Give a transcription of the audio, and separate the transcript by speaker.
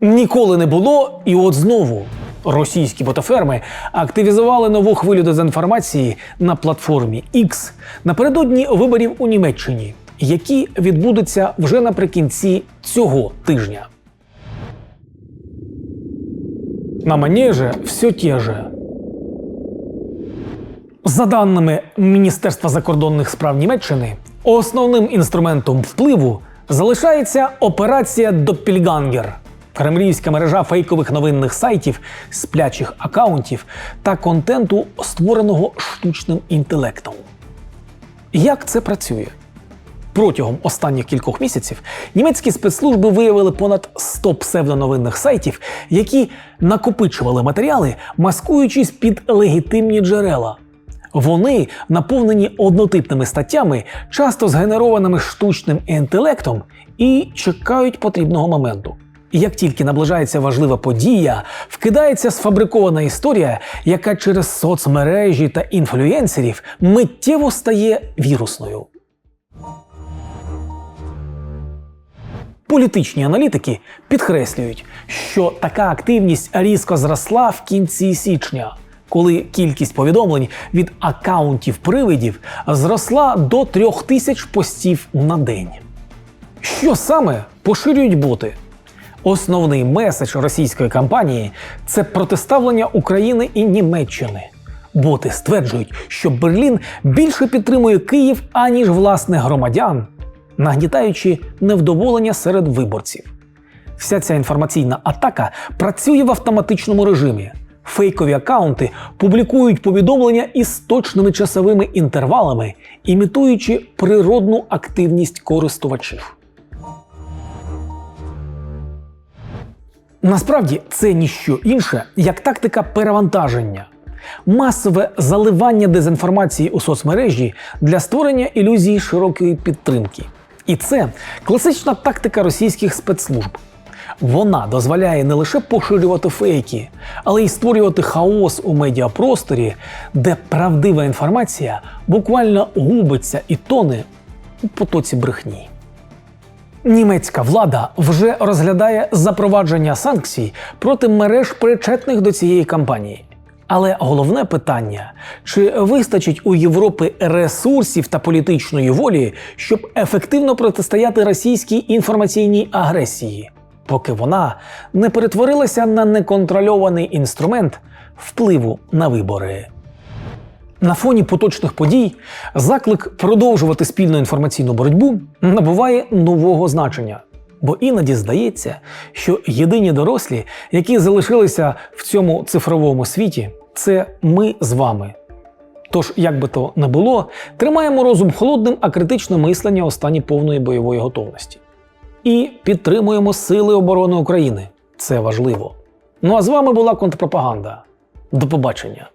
Speaker 1: Ніколи не було, і от знову російські ботоферми активізували нову хвилю дезінформації на платформі X напередодні виборів у Німеччині, які відбудуться вже наприкінці цього тижня. На манеже все те же. За даними Міністерства закордонних справ Німеччини, основним інструментом впливу залишається операція Доппільгангер – кремлівська мережа фейкових новинних сайтів, сплячих акаунтів та контенту, створеного штучним інтелектом. Як це працює? Протягом останніх кількох місяців німецькі спецслужби виявили понад 100 псевдоновинних сайтів, які накопичували матеріали, маскуючись під легітимні джерела. Вони наповнені однотипними статтями, часто згенерованими штучним інтелектом, і чекають потрібного моменту. І Як тільки наближається важлива подія, вкидається сфабрикована історія, яка через соцмережі та інфлюенсерів миттєво стає вірусною. Політичні аналітики підкреслюють, що така активність різко зросла в кінці січня, коли кількість повідомлень від акаунтів привидів зросла до трьох тисяч постів на день. Що саме поширюють боти? Основний меседж російської кампанії це протиставлення України і Німеччини. Боти стверджують, що Берлін більше підтримує Київ аніж власне громадян, нагнітаючи невдоволення серед виборців. Вся ця інформаційна атака працює в автоматичному режимі. Фейкові акаунти публікують повідомлення із точними часовими інтервалами, імітуючи природну активність користувачів. Насправді це ніщо інше, як тактика перевантаження, масове заливання дезінформації у соцмережі для створення ілюзії широкої підтримки. І це класична тактика російських спецслужб. Вона дозволяє не лише поширювати фейки, але й створювати хаос у медіапросторі, де правдива інформація буквально губиться і тоне у потоці брехні. Німецька влада вже розглядає запровадження санкцій проти мереж причетних до цієї кампанії. Але головне питання: чи вистачить у Європи ресурсів та політичної волі, щоб ефективно протистояти російській інформаційній агресії, поки вона не перетворилася на неконтрольований інструмент впливу на вибори? На фоні поточних подій заклик продовжувати спільну інформаційну боротьбу набуває нового значення. Бо іноді здається, що єдині дорослі, які залишилися в цьому цифровому світі, це ми з вами. Тож, як би то не було, тримаємо розум холодним, а критичне мислення у стані повної бойової готовності. І підтримуємо Сили оборони України. Це важливо. Ну а з вами була контрпропаганда. До побачення.